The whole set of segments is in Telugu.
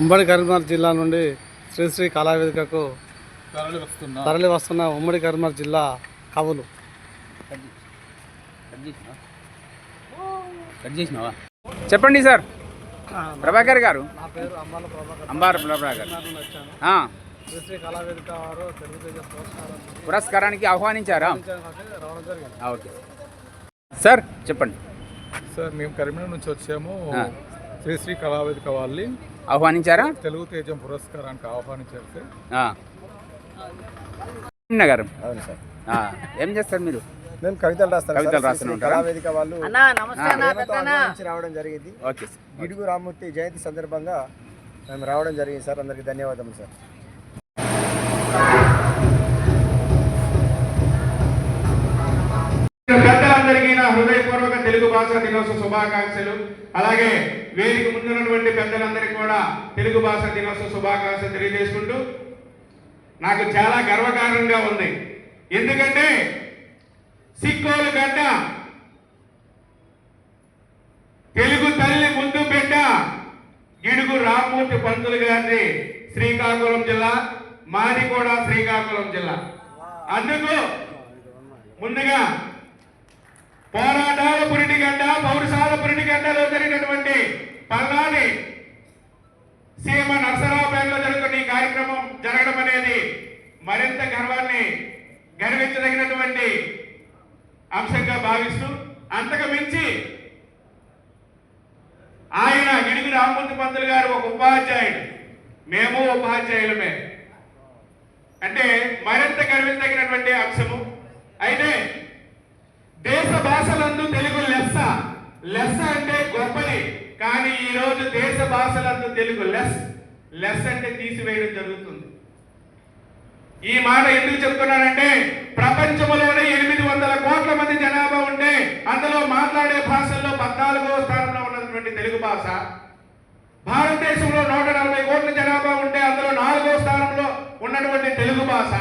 ఉమ్మడి కరీంనగర్ జిల్లా నుండి శ్రీశ్రీ కళావేదికకు తరలి వస్తున్నా. తరలి వస్తున్న ఉమ్మడి కరీంనగర్ జిల్లా కవులు. చెప్పండి సార్. ప్రభాకర్ గారు. నా పేరు అంబాల ప్రభాకర్. అంబారు ప్రభాకర్. శ్రీశ్రీ కళావేదిక వారు పురస్కారానికి ఆహ్వానించారా? ఓకే. సార్ చెప్పండి. సార్ మేము కరీంనగర్ నుంచి వచ్చాము. శ్రీశ్రీ కళావేదిక వాళ్ళని ఆహ్వానించారా? తెలుగు తేజం పురస్కారానికి ఆహ్వానించారు సార్. అవును సార్. ఆ, ఏం చేస్తారు మీరు? మేము కవితలు రాస్తాం కవితలు. రాస్తూనే? కళావేదిక వాళ్ళు రావడం జరిగింది. Okay sir. గిడుగు రామ్మూర్తి జయంతి సందర్భంగా మేము రావడం జరిగింది సార్. అందరికి ధన్యవాదములు సార్ పెద్దలందరికీ నా హృదయపూర్వక తెలుగు భాష దినోత్సవ శుభాకాంక్షలు. అలాగే వేదిక ముందున్నటువంటి పెద్దలందరికీ కూడా తెలుగు భాష దినోత్సవ శుభాకాంక్షలు తెలియజేసుకుంటూ నాకు చాలా గర్వకారణంగా ఉంది. ఎందుకంటే సిక్కోలు గడ్డ తెలుగు తల్లి ముందు బిడ్డ గిడుగు రామ్మూర్తి పంతులు గారిని శ్రీకాకుళం జిల్లా మాది కూడా శ్రీకాకుళం జిల్లా. అందుకు ముందుగా పోరాటాల పురిటిగడ్డ పౌరుషాల పురిటిగడ్డలో జరిగినటువంటి పల్నాని సీఎం నరసరావుపేటలో జరుగుతున్న ఈ కార్యక్రమం జరగడం అనేది మరింత గర్వాన్ని గర్వించదగినటువంటి అంశంగా భావిస్తూ అంతకు మించి ఆయన గిడుగు రామ్మూర్తి పంతులు గారు ఒక ఉపాధ్యాయుడు. మేము ఉపాధ్యాయులమే. అంటే మరింత గర్వించదగినటువంటి అంశము అయితే దేశ భాషలందు తెలుగు లెస్స లెస్స అంటే గొప్పది కానీ ఈ రోజు దేశ భాషలందు తెలుగు లెస్ లెస్ అంటే తీసివేయడం జరుగుతుంది. ఈ మాట ఎందుకు చెప్తున్నానంటే ప్రపంచంలోనే ఎనిమిది వందల కోట్ల మంది జనాభా ఉంటే అందులో మాట్లాడే భాషల్లో పద్నాలుగో స్థానంలో ఉన్నటువంటి తెలుగు భాష భారతదేశంలో నూట నలభై కోట్ల జనాభా ఉంటే అందులో నాలుగో స్థానంలో ఉన్నటువంటి తెలుగు భాష.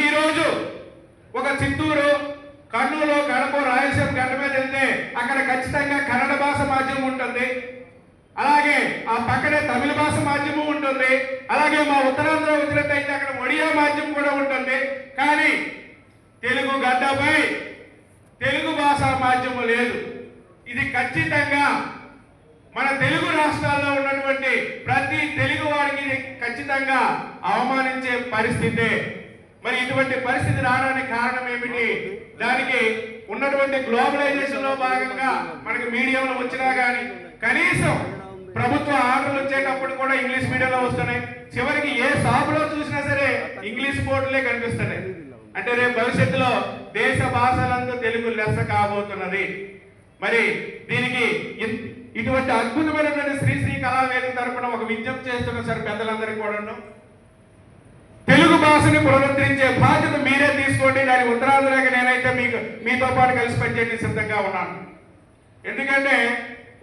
ఈ రోజు ఒక చిత్తూరు కర్నూలు కడప రాయలసీమ గడ్డ మీద వెళ్తే అక్కడ ఖచ్చితంగా కన్నడ భాష మాధ్యమం ఉంటుంది. అలాగే ఆ పక్కనే తమిళ భాష మాధ్యమం ఉంటుంది. అలాగే మా ఉత్తరాంధ్ర వచ్చినట్టయితే అక్కడ ఒడియా మాధ్యమం కూడా ఉంటుంది. కానీ తెలుగు గడ్డపై తెలుగు భాష మాధ్యమం లేదు. ఇది ఖచ్చితంగా మన తెలుగు రాష్ట్రాల్లో ఉన్నటువంటి ప్రతి తెలుగు వాడికి ఖచ్చితంగా అవమానించే పరిస్థితే. మరి ఇటువంటి పరిస్థితి రావడానికి కారణం ఏమిటి? దానికి ఉన్నటువంటి గ్లోబలైజేషన్లో భాగంగా మనకి మీడియంలో వచ్చినా కానీ కనీసం ప్రభుత్వ ఆర్డర్లు వచ్చేటప్పుడు కూడా ఇంగ్లీష్ మీడియంలో వస్తున్నాయి. చివరికి ఏ షాపులో చూసినా సరే ఇంగ్లీష్ బోర్డులే కనిపిస్తున్నాయి. అంటే రేపు భవిష్యత్తులో దేశ భాషలంతా తెలుగు లెస్స కాబోతున్నది. మరి దీనికి ఇటువంటి అద్భుతమైనటువంటి శ్రీ శ్రీ కళావేదిక తరపున ఒక విజ్ఞప్తి చేస్తున్న సార్ పెద్దలందరికీ కూడాను. తెలుగు భాషని పునరుద్ధరించే బాధ్యత మీరే తీసుకోండి. దాని ఉత్తరాంధ్రకి నేనైతే మీకు మీతో పాటు కలిసి పనిచేయడానికి సిద్ధంగా ఉన్నాను. ఎందుకంటే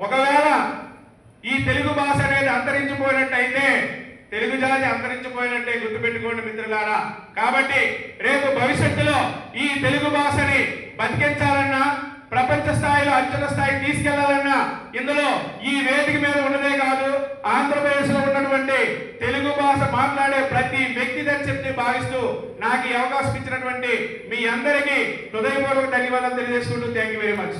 ఒకవేళ ఈ తెలుగు భాష అనేది అంతరించిపోయినట్టయితే తెలుగు జాతి అంతరించిపోయినట్టే గుర్తుపెట్టుకోండి మిత్రులారా. కాబట్టి రేపు భవిష్యత్తులో ఈ తెలుగు భాషని బతికించాలన్నా ప్రపంచ స్థాయిలో అంచన స్థాయికి తీసుకెళ్ళాలన్నా ఇందులో ఈ వేదిక మీద ఉన్నదే కాదు ఆంధ్రప్రదేశ్లో ఉన్నటువంటి తెలుగు భాష మాట్లాడే ప్రతి వ్యక్తి చెప్పి భావిస్తూ నాకు ఈ అవకాశం ఇచ్చినటువంటి మీ అందరికీ హృదయపూర్వక ధన్యవాదాలు తెలియజేసుకుంటూ థ్యాంక్ యూ వెరీ మచ్